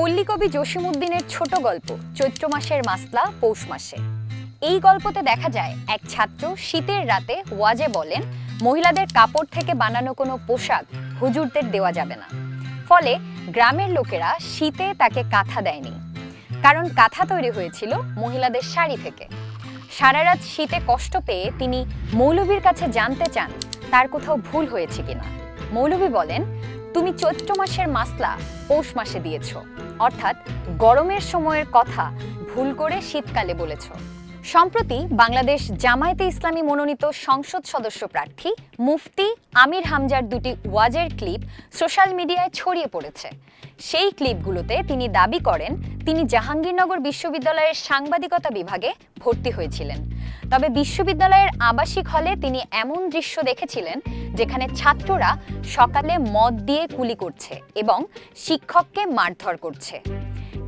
পল্লীকবি জসিমউদ্দিনের ছোট গল্প, চৈত্র মাসের মাসলা, পৌষ মাসে। এই গল্পতে দেখা যায়, এক ছাত্র শীতের রাতে ওয়াজে বলেন, মহিলাদের কাপড় থেকে বানানো কোনো পোশাক হুজুরদের দেওয়া যাবে না। ফলে গ্রামের লোকেরা শীতে তাকে কাঁথা দেয়নি। কারণ কাঁথা তৈরি হয়েছিল মহিলাদের শাড়ি থেকে। সারা রাত শীতে কষ্ট পেয়ে তিনি মৌলবীর কাছে জানতে চান, তার কোথাও ভুল হয়েছে কিনা। মৌলবী বলেন, তুমি চৈত্র মাসের মাসলা পৌষ মাসে দিয়েছ। অর্থাৎ গরমের সময়ের কথা ভুল করে শীতকালে বলেছ। সম্প্রতি বাংলাদেশ জামায়াতে ইসলামী মনোনীত সংসদ সদস্য প্রার্থী মুফতি আমির হামজার দুটি ওয়াজের ক্লিপ সোশ্যাল মিডিয়ায় ছড়িয়ে পড়েছে। সেই ক্লিপগুলোতে তিনি দাবি করেন, তিনি জাহাঙ্গীরনগর বিশ্ববিদ্যালয়ের সাংবাদিকতা বিভাগে ভর্তি হয়েছিলেন। তবে বিশ্ববিদ্যালয়ের আবাসিক হলে তিনি এমন দৃশ্য দেখেছিলেন যেখানে ছাত্ররা সকালে মদ দিয়ে কুলি করছে এবং শিক্ষককে মারধর করছে।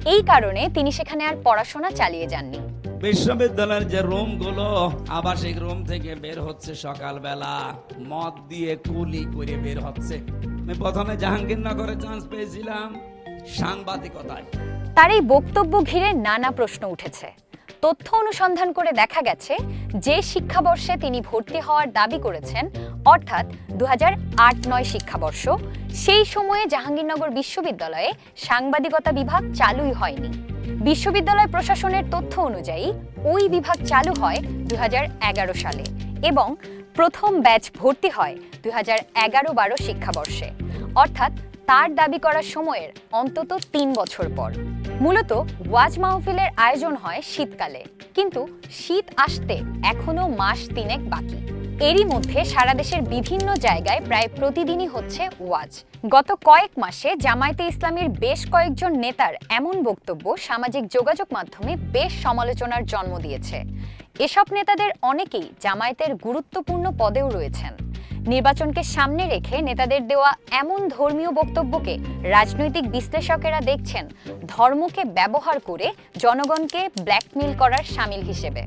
এই কারণে তিনি সেখানে আর পড়াশোনা চালিয়ে যাননি। বিশ্ববিদ্যালয়ের যে রুমগুলো আবাসিক রুম থেকে বের হচ্ছে সকালবেলা। মদ দিয়ে কুলি করে বের হচ্ছে। আমি প্রথমে জাহাঙ্গীরনগরে চান্স পেয়েছিলাম সাংবাদিকতায়। তার এই বক্তব্য ঘিরে নানা প্রশ্ন উঠেছে। তথ্য অনুসন্ধান করে দেখা গেছে যে শিক্ষাবর্ষে তিনি ভর্তি হওয়ার দাবি করেছেন, অর্থাৎ দু আট নয় শিক্ষাবর্ষ, সেই সময়ে জাহাঙ্গীরনগর বিশ্ববিদ্যালয়ে সাংবাদিকতা বিভাগ চালুই হয়নি। বিশ্ববিদ্যালয় প্রশাসনের তথ্য অনুযায়ী ওই বিভাগ চালু হয় দু হাজার এগারো সালে এবং প্রথম ব্যাচ ভর্তি হয় দু হাজার এগারো বারো শিক্ষাবর্ষে। অর্থাৎ তার দাবি করার সময়ের অন্তত তিন বছর পর। মূলত ওয়াজ মাহফিলের আয়োজন হয় শীতকালে। কিন্তু শীত আসতে এখনও মাস তিনেক বাকি। এরই মধ্যে সারা দেশের বিভিন্ন জায়গায় প্রায় প্রতিদিনই হচ্ছে ওয়াজ। গত কয়েক মাসে জামায়াতে ইসলামের বেশ কয়েকজন নেতার এমন বক্তব্য সামাজিক যোগাযোগ মাধ্যমে বেশ সমালোচনার জন্ম দিয়েছে। এসব নেতাদের অনেকেই জামায়াতের গুরুত্বপূর্ণ পদেও রয়েছেন। নির্বাচনকে সামনে রেখে নেতাদের দেওয়া এমন ধর্মীয় বক্তব্যকে রাজনৈতিক বিশ্লেষকেরা দেখছেন ধর্মকে ব্যবহার করে জনগণকে ব্ল্যাকমেল করার সামিল হিসেবে।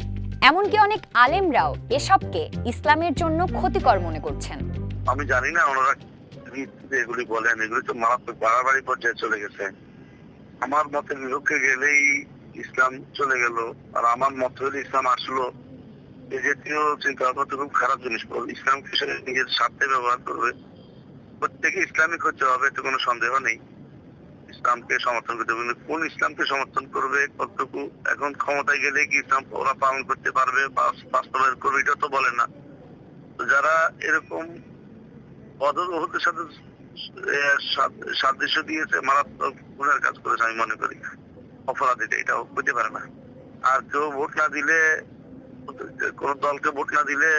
এমনকি অনেক আলেমরাও এসবকে ইসলামের জন্য ক্ষতিকর মনে করছেন। আমি জানি না, ওনারা এগুলি বলেন, এগুলি তো মারাত্মক বাড়াবাড়ি পর্যায়ে চলে গেছে। আমার মতের বিপক্ষে গেলেই ইসলাম চলে গেল, আর আমার মত হলে ইসলাম আসলো। জাতীয় চিন্তা ভাবনা তো খুব খারাপ জিনিস। ইসলামকে নিজের স্বার্থে ব্যবহার করবে। প্রত্যেকে ইসলামিক হতে হবে, এতে কোনো সন্দেহ নেই। ইসলামকে সমর্থন করতে হবে। কোন ইসলামকে সমর্থন করবে, কতটুকু এখন ক্ষমতায় গেলে কি ইসলাম ওরা পালন করতে পারবে বা বাস্তবায়ন করবে, এটা তো বলে না। যারা এরকম পদগ্রহতের সাথে সাদৃশ্য দিয়েছে, মারাত্মক গুণের কাজ করেছে আমি মনে করি। অপরাধীটা এটা হতে পারে না। আর কেউ ভোট না দিলে কোন দলকে ভোট না দিলে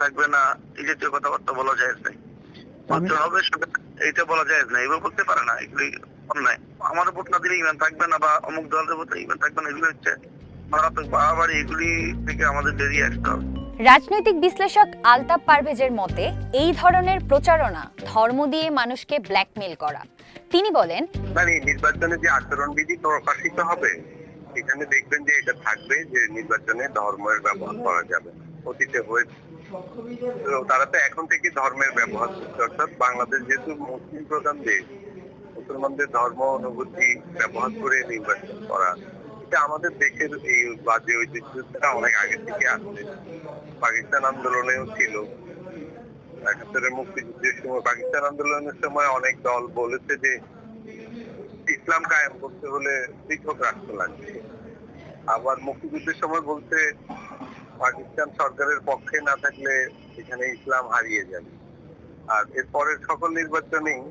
থাকবে না এই জাতীয় কথাবার্তা বলা যায় নাই। হবে এইটা বলা যায় না এবার বলতে পারে না এগুলি অন্যায়। আমার ভোট না দিলে ইমান থাকবে না বা অমুক দলের ভোটে ইমান থাকবে না এগুলো হচ্ছে মারাত্মক বাড়াবাড়ি এগুলি থেকে আমাদের বেরিয়ে আসতে হবে। রাজনৈতিক বিশ্লেষক আলতাফ পারভেজের মতে এই ধরনের প্রচারণা ধর্ম দিয়ে মানুষকে ব্ল্যাকমেল করা। তিনি বলেন মানে নির্বাচনে যে আচরণবিধি প্রকাশিত হবে এখানে দেখবেন যে এটা থাকবে যে নির্বাচনে ধর্মের ব্যবহার করা যাবে। অতীতে হয়েছে তারা তো এখন থেকে ধর্মের ব্যবহার করছে। অর্থাৎ বাংলাদেশ যেহেতু মুসলিম প্রধান দেশ, মুসলমানদের ধর্ম অনুভূতি ব্যবহার করে নির্বাচন করা। এটা আমাদের দেশের এই বাজে ঐতিহ্যটা অনেক আগে থেকে আসছে পাকিস্তান আন্দোলনেও ছিল। একাত্তরের মুক্তিযুদ্ধের সময় পাকিস্তান আন্দোলনের সময় অনেক দল বলেছে যে ইসলাম কায়েম করতে হলে পৃথক রাষ্ট্র লাগবে। আবার মুক্তিযুদ্ধের সময় বলতে পাকিস্তান সরকারের পক্ষে না থাকলে এখানে ইসলাম হারিয়ে যাবে। আর এরপরের সকল নির্বাচনেই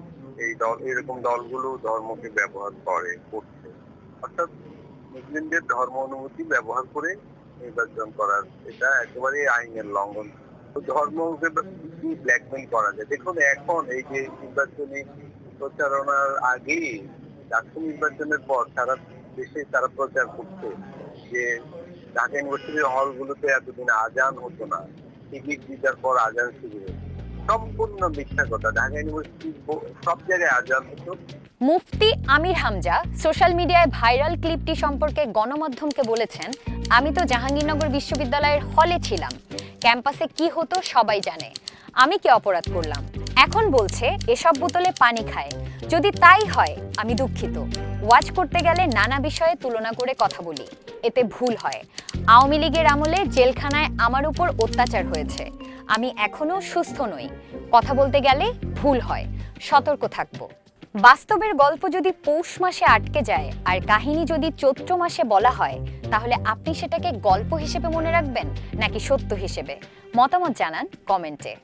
এই দল, এরকম দলগুলো ধর্মকে ব্যবহার করে, করছে। অর্থাৎ মুসলিমদের ধর্ম অনুভূতি ব্যবহার করে নির্বাচন করার, এটা একেবারে আইনের লঙ্ঘন। ধর্মকে ব্ল্যাকমেল করা যায়? দেখুন, এখন এই যে নির্বাচনী প্রচারণার আগেই জাতীয় নির্বাচনের পর সারা দেশে তারা প্রচার করছে যে ঢাকা ইউনিভার্সিটির হলগুলোতে এতদিন আজান হতো না, টিকিট দিতার পর আজান শুরু হতো সম্পূর্ণ মিথ্যা কথা। ঢাকা সব জায়গায় আজান হতো। মুফতি আমির হামজা সোশ্যাল মিডিয়ায় ভাইরাল ক্লিপটি সম্পর্কে গণমাধ্যমকে বলেছেন, আমি তো জাহাঙ্গীরনগর বিশ্ববিদ্যালয়ের হলে ছিলাম। ক্যাম্পাসে কি হতো সবাই জানে। আমি কি অপরাধ করলাম? এখন বলছে, এসব বোতলে পানি খায়। যদি তাই হয়, আমি দুঃখিত। ওয়াচ করতে গেলে নানা বিষয়ে তুলনা করে কথা বলি। এতে ভুল হয়। আওয়ামী লীগের আমলে জেলখানায় আমার উপর অত্যাচার হয়েছে। আমি এখনও সুস্থ নই। কথা বলতে গেলে ভুল হয়। সতর্ক থাকব। বাস্তবের গল্প যদি পৌষ মাসে আটকে যায়, আর কাহিনী যদি চৈত্র মাসে বলা হয়, তাহলে আপনি সেটাকে গল্প হিসেবে মনে রাখবেন, নাকি সত্য হিসেবে? মতামত জানান কমেন্টে।